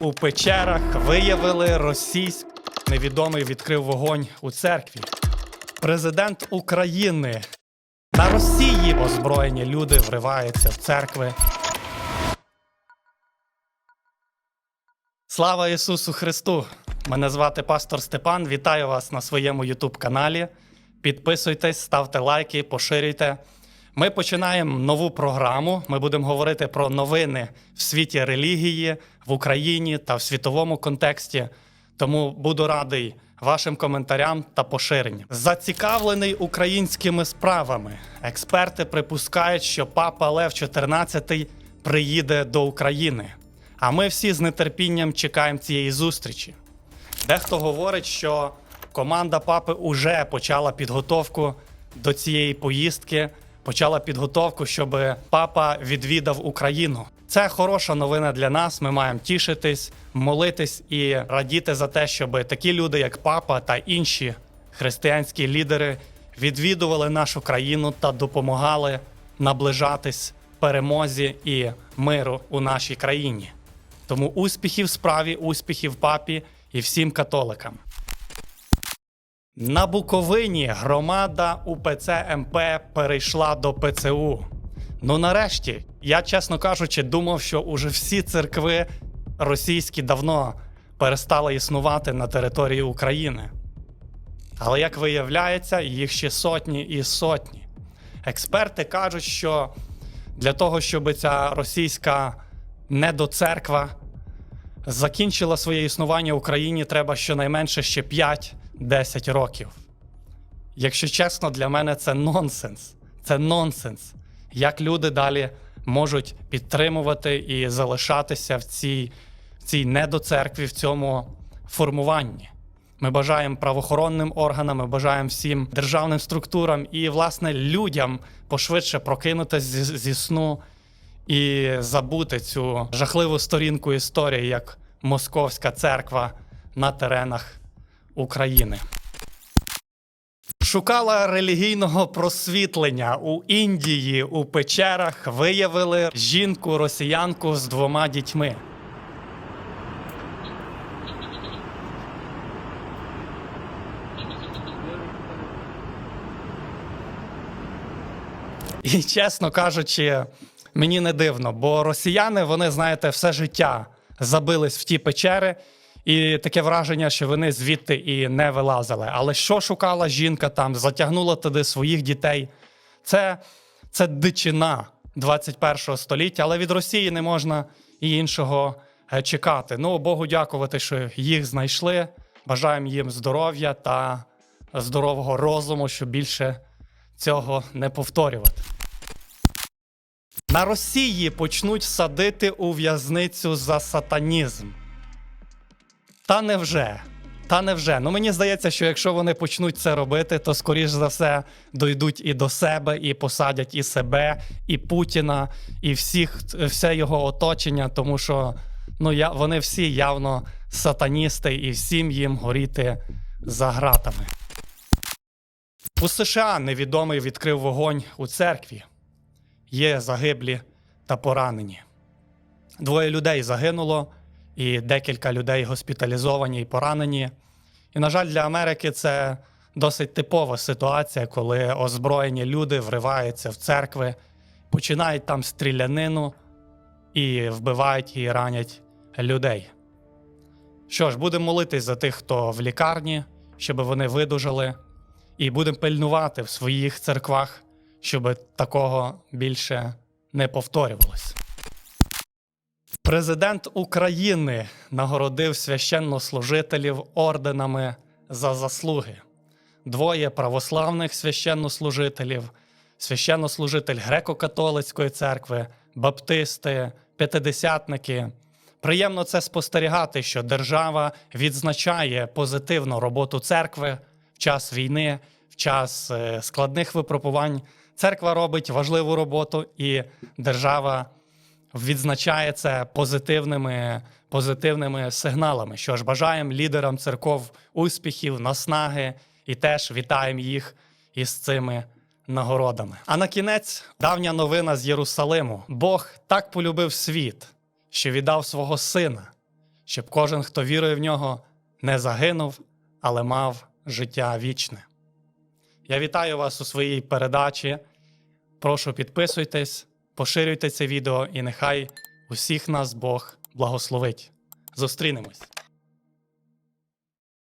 У печерах виявили російськ. Невідомий відкрив вогонь у церкві. Президент України на Росії озброєні люди вриваються в церкви. Слава Ісусу Христу! Мене звати пастор Степан. Вітаю вас на своєму Ютуб каналі. Підписуйтесь, ставте лайки, поширюйте. Ми починаємо нову програму. Ми будемо говорити про новини в світі релігії в Україні та в світовому контексті. Тому буду радий вашим коментарям та поширенням. Зацікавлений українськими справами. Експерти припускають, що папа Лев XIV приїде до України. А ми всі з нетерпінням чекаємо цієї зустрічі. Дехто говорить, що команда папи уже почала підготовку до цієї поїздки, почала підготовку, щоб папа відвідав Україну. Це хороша новина для нас. Ми маємо тішитись, молитись і радіти за те, щоб такі люди, як папа та інші християнські лідери, відвідували нашу країну та допомагали наближатись перемозі і миру у нашій країні. Тому успіхів справі, успіхів папі і всім католикам. На Буковині громада УПЦ МП перейшла до ПЦУ. Ну нарешті, я, чесно кажучи, думав, що уже всі церкви російські давно перестали існувати на території України. Але як виявляється, їх ще сотні і сотні. Експерти кажуть, що для того, щоб ця російська недоцерква закінчила своє існування в Україні, треба щонайменше ще 5-10 років. Якщо чесно, для мене це нонсенс. Це нонсенс. Як люди далі можуть підтримувати і залишатися в цій, цій недоцеркві, в цьому формуванні. Ми бажаємо правоохоронним органам, ми бажаємо всім державним структурам і, власне, людям пошвидше прокинутися зі, зі сну і забути цю жахливу сторінку історії, як Московська церква на теренах України. Шукала релігійного просвітлення у Індії у печерах. Виявили жінку росіянку з двома дітьми. І чесно кажучи, мені не дивно, бо росіяни, вони, знаєте, все життя забились в ті печери, і таке враження, що вони звідти і не вилазили. Але що шукала жінка там, затягнула туди своїх дітей? Це, це дичина 21 століття, але від Росії не можна і іншого е, чекати. Ну, Богу дякувати, що їх знайшли. Бажаємо їм здоров'я та здорового розуму, щоб більше цього не повторювати. На Росії почнуть садити у в'язницю за сатанізм. Та невже? Та невже? Ну мені здається, що якщо вони почнуть це робити, то скоріш за все дойдуть і до себе, і посадять і себе, і Путіна, і всіх, все його оточення, тому що ну, я, вони всі явно сатаністи, і всім їм горіти за гратами. У США невідомий відкрив вогонь у церкві. Є загиблі та поранені. Двоє людей загинуло, і декілька людей госпіталізовані і поранені. І, на жаль, для Америки це досить типова ситуація, коли озброєні люди вриваються в церкви, починають там стрілянину і вбивають і ранять людей. Що ж, будемо молитись за тих, хто в лікарні, щоб вони видужали, і будемо пильнувати в своїх церквах, щоб такого більше не повторювалось. Президент України нагородив священнослужителів орденами за заслуги. Двоє православних священнослужителів, священнослужитель греко-католицької церкви, баптисти, п'ятидесятники. Приємно це спостерігати, що держава відзначає позитивну роботу церкви в час війни, в час е, складних випробувань. Церква робить важливу роботу, і держава відзначає це позитивними, позитивними сигналами. Що ж, бажаємо лідерам церков успіхів, наснаги і теж вітаємо їх із цими нагородами. А на кінець давня новина з Єрусалиму: Бог так полюбив світ, що віддав свого сина, щоб кожен, хто вірує в нього, не загинув, але мав життя вічне. Я вітаю вас у своїй передачі. Прошу підписуйтесь, поширюйте це відео, і нехай усіх нас Бог благословить. Зустрінемось!